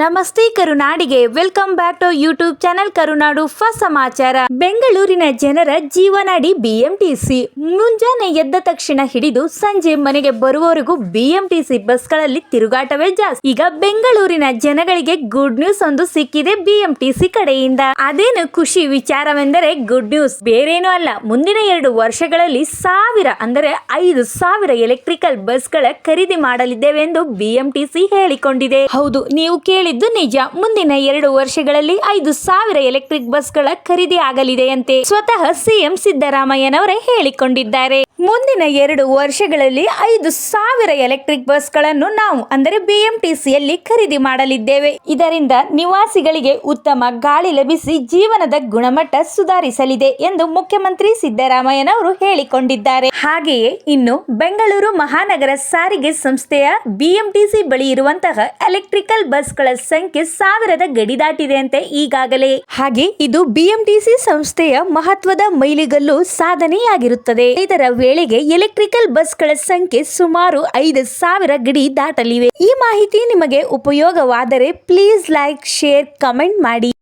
ನಮಸ್ತೆ ಕರುನಾಡಿಗೆ. Welcome back to YouTube channel Karunadu first ಸಮಾಚಾರ ಬೆಂಗಳೂರಿನ ಜನರ ಜೀವನಾಡಿ ಬಿಎಂಟಿಸಿ ಮುಂಜಾನೆ ಎದ್ದ ತಕ್ಷಣ ಹಿಡಿದು ಸಂಜೆ ಮನೆಗೆ ಬರುವವರೆಗೂ ಬಿಎಂಟಿಸಿ ಬಸ್ಗಳಲ್ಲಿ ತಿರುಗಾಟವೇ ಜಾಸ್ತಿ. ಈಗ ಬೆಂಗಳೂರಿನ ಜನಗಳಿಗೆ ಗುಡ್ ನ್ಯೂಸ್ ಒಂದು ಸಿಕ್ಕಿದೆ ಬಿಎಂಟಿಸಿ ಕಡೆಯಿಂದ. ಅದೇನು ಖುಷಿ ವಿಚಾರವೆಂದರೆ ಗುಡ್ ನ್ಯೂಸ್ ಬೇರೇನೂ ಅಲ್ಲ. ಮುಂದಿನ ಎರಡು ವರ್ಷಗಳಲ್ಲಿ ಸಾವಿರ ಅಂದರೆ ಐದು ಸಾವಿರ ಎಲೆಕ್ಟ್ರಿಕಲ್ ಬಸ್ಗಳ ಖರೀದಿ ಮಾಡಲಿದ್ದೇವೆ ಎಂದು ಬಿಎಂಟಿಸಿ ಹೇಳಿಕೊಂಡಿದೆ. ಹೌದು, ನೀವು ಕೇಳಿದ್ದು ನಿಜ. ಮುಂದಿನ ಎರಡು ವರ್ಷಗಳಲ್ಲಿ ಐದು ಸಾವಿರ ಎಲೆಕ್ಟ್ರಿಕ್ ಬಸ್ಗಳ ಖರೀದಿ ಆಗಲಿದೆಯಂತೆ ಸ್ವತಃ ಸಿಎಂ ಸಿದ್ದರಾಮಯ್ಯನವರೇ ಹೇಳಿಕೊಂಡಿದ್ದಾರೆ. ಮುಂದಿನ ಎರಡು ವರ್ಷಗಳಲ್ಲಿ ಐದು ಸಾವಿರ ಎಲೆಕ್ಟ್ರಿಕ್ ಬಸ್ಗಳನ್ನು ನಾವು, ಅಂದರೆ ಬಿಎಂಟಿಸಿಯಲ್ಲಿ ಖರೀದಿ ಮಾಡಲಿದ್ದೇವೆ. ಇದರಿಂದ ನಿವಾಸಿಗಳಿಗೆ ಉತ್ತಮ ಗಾಳಿ ಲಭಿಸಿ ಜೀವನದ ಗುಣಮಟ್ಟ ಸುಧಾರಿಸಲಿದೆ ಎಂದು ಮುಖ್ಯಮಂತ್ರಿ ಸಿದ್ದರಾಮಯ್ಯನವರು ಹೇಳಿಕೊಂಡಿದ್ದಾರೆ. ಹಾಗೆಯೇ ಇನ್ನು ಬೆಂಗಳೂರು ಮಹಾನಗರ ಸಾರಿಗೆ ಸಂಸ್ಥೆಯ ಬಿಎಂಟಿಸಿ ಬಳಿ ಇರುವಂತಹ ಎಲೆಕ್ಟ್ರಿಕಲ್ ಬಸ್ಗಳ ಸಂಖ್ಯೆ ಸಾವಿರದ ಗಡಿ ದಾಟಿದೆ ಅಂತೆ ಈಗಾಗಲೇ. ಹಾಗೆ ಇದು ಬಿಎಂಟಿಸಿ ಸಂಸ್ಥೆಯ ಮಹತ್ವದ ಮೈಲಿಗಲ್ಲು ಸಾಧನೆಯಾಗಿರುತ್ತದೆ. ಇದರ ವೇಳೆಗೆ ಎಲೆಕ್ಟ್ರಿಕಲ್ ಬಸ್ಗಳ ಸಂಖ್ಯೆ ಸುಮಾರು ಐದು ಸಾವಿರ ಗಡಿ ದಾಟಲಿವೆ. ಈ ಮಾಹಿತಿ ನಿಮಗೆ ಉಪಯೋಗವಾದರೆ ಪ್ಲೀಸ್ ಲೈಕ್, ಶೇರ್, ಕಮೆಂಟ್ ಮಾಡಿ.